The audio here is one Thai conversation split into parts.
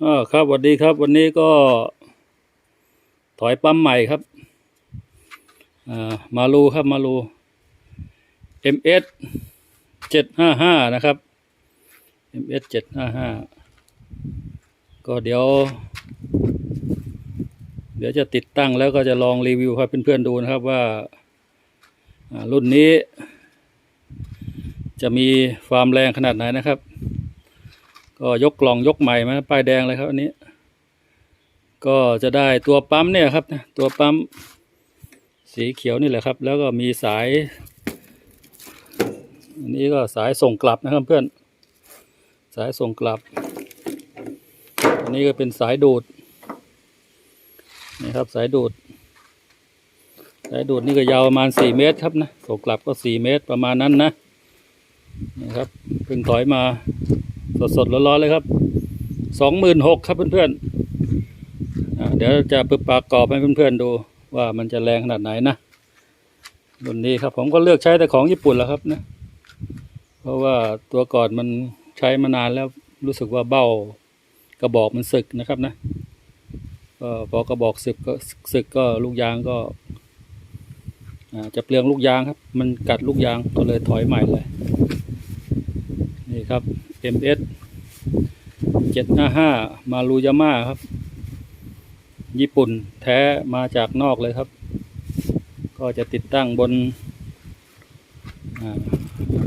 อ่าครับสวัสดีครับ วันนี้ก็ ถอยปั๊มใหม่ครับอ่ามาลูครับมาลู MS เจ็ดห้าห้านะครับ MS เจ็ดห้าห้าก็เดี๋ยว เดี๋ยวจะติดตั้งแล้วก็จะลองรีวิวให้เพื่อนๆดูนะครับว่าอ่ารุ่นนี้ จะมีความแรงขนาดไหนนะครับ ก็ยกกล่องยกใหม่มาป้ายแดงเลยครับอันนี้ ก็จะได้ตัวปั๊มเนี่ยครับ ตัวปั๊มสีเขียวนี่แหละครับ แล้วก็มีสาย อันนี้ก็สายส่งกลับนะครับเพื่อน สายส่งกลับ อันนี้ก็เป็นสายดูดนี่ครับสายดูด สายดูดนี่ก็ยาวประมาณสี่เมตรครับนะส่งกลับก็สี่เมตรประมาณนั้นนะนี่ครับเพิ่งถอยมา สดๆร้อนๆเลยครับสองหมื่นหกครับเพื่อนๆเดี๋ยวจะปึกปากกรอบให้เพื่อนๆดูว่ามันจะแรงขนาดไหนนะรุ่นนี้ครับ ผมก็เลือกใช้แต่ของญี่ปุ่นแล้วครับนะเพราะว่าตัวก่อนมันใช้มานานแล้วรู้สึกว่าเบ้ากระบอกมันสึกนะครับนะก็พอกระบอกสึกก็สึกก็ลูกยางก็จะเปลืองลูกยางครับ มันกัดลูกยางก็เลยถอยใหม่เลย นี่ครับ MS เจ็ดห้าห้ามารูยาม่าครับ ญี่ปุ่นแท้มาจากนอกเลยครับ ก็จะติดตั้งบน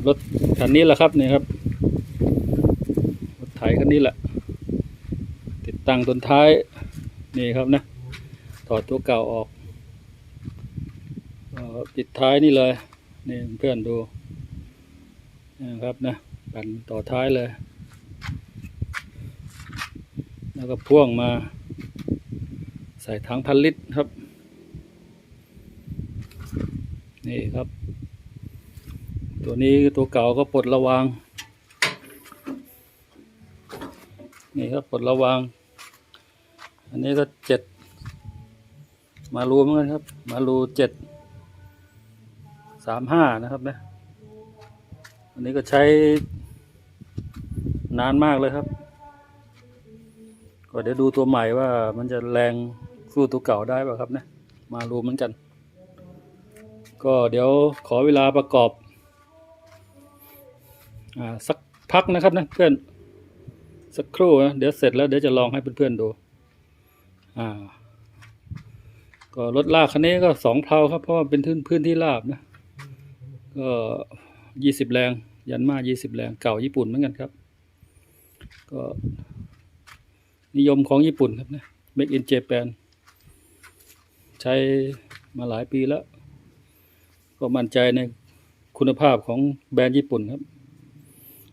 รถคันนี้แหละครับนี่ครับรถไถคันนี้แหละ ติดตั้งต้นท้ายนี่ครับนะ ถอดตัวเก่าออกติดท้ายนี่เลย นี่เพื่อนดูนะครับนะ กันต่อท้ายเลย แล้วก็พ่วงมา ใส่ถังพันลิตรครับ นี่ครับ ตัวนี้ตัวเก่าก็ปลดระวาง นี่ครับปลดระวาง อันนี้ก็เจ็ด มารูเหมือนกันครับ มารูเจ็ดสามห้านะครับนะอันนี้ก็ใช้ นานมากเลยครับ ก็เดี๋ยวดูตัวใหม่ว่ามันจะแรงสู้ตัวเก่าได้ป่ะครับนะมารู้เหมือนกัน ก็เดี๋ยวขอเวลาประกอบอ่าสักพักนะครับนะเพื่อนสักครู่นะเดี๋ยวเสร็จแล้วเดี๋ยวจะลองให้เพื่อนๆดูอ่าก็รถลากคันนี้ก็สองเพลาครับ เพราะว่าเป็นพื้นพื้นที่ราบนะ ก็ยี่สิบแรง ยันมายี่สิบแรงเก่าญี่ปุ่นเหมือนกันครับ ก็นิยมของญี่ปุ่นครับนะ Make in Japan ใช้มาหลายปีแล้ว ก็มั่นใจในคุณภาพของแบรนด์ญี่ปุ่นครับ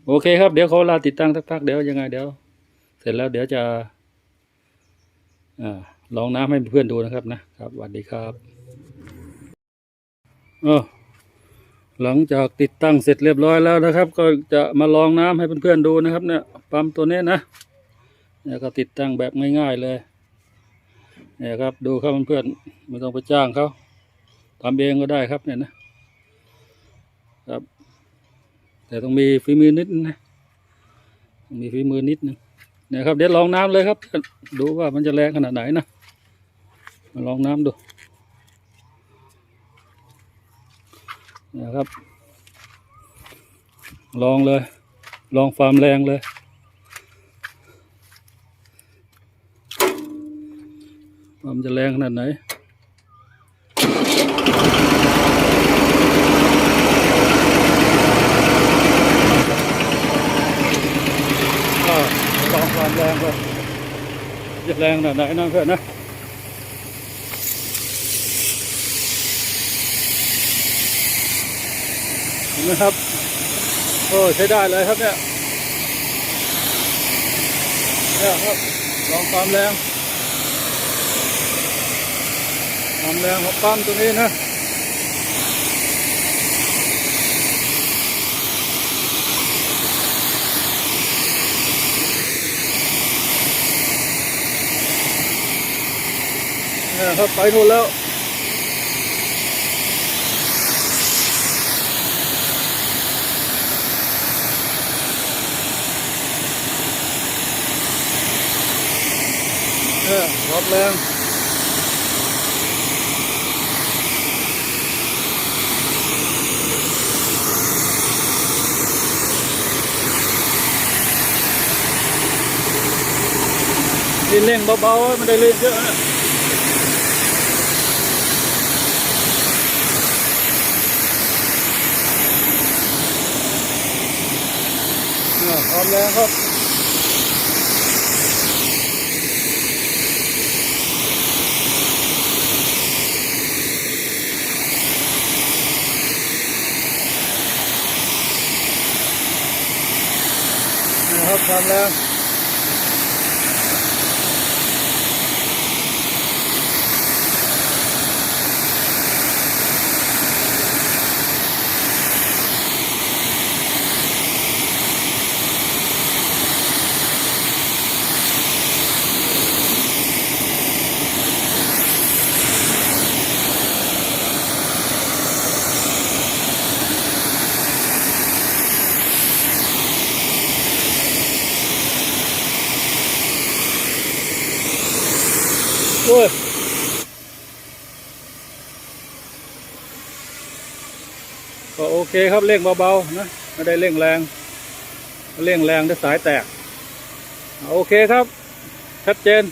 โอเคครับ เดี๋ยวเขาลาติดตั้งสักพักเดี๋ยวยังไงเดี๋ยว เสร็จแล้วเดี๋ยวจะอ่าลองน้ำให้เพื่อนดูนะครับนะครับสวัสดีครับเออ หลังจากติดตั้งเสร็จเรียบร้อยแล้วนะครับ ก็จะมาลองน้ำให้เพื่อนๆดูนะครับ เนี่ยปั๊มตัวนี้นะเนี่ยก็ติดตั้งแบบง่ายๆเลยเนี่ยครับดูครับเพื่อนๆไม่ต้องไปจ้างเขาทำเองก็ได้ครับเนี่ยนะครับ แต่ต้องมีฝีมือนิดนะต้องมีฝีมือนิดนึงเนี่ยครับเดี๋ยวลองน้ำเลยครับ ดูว่ามันจะแรงขนาดไหนนะมาลองน้ำดู นะครับ ลองเลย ลองความแรงเลย ความจะแรงขนาดไหนลองความแรงเลยจะแรงขนาดไหนนะเพื่อนนะ เห็ นไหมครับโอ้ใช้ได้เลยครับเนี่ยเนี่ยครับลองความแรงความแรงของปั๊มตัวนี้นะเนี่ยครับไปนู่นแล้ว อรั บแรงดินเร่งเบาๆไม่ได้เร่งเยอะนะเออพร้อมแล้วครับ นะครับทำแล้วโอ้ย ก็โอเคครับเร่งเบาๆนะไม่ได้เร่งแรงเร่งแรงได้สายแตก โอเคครับ ชัดเจน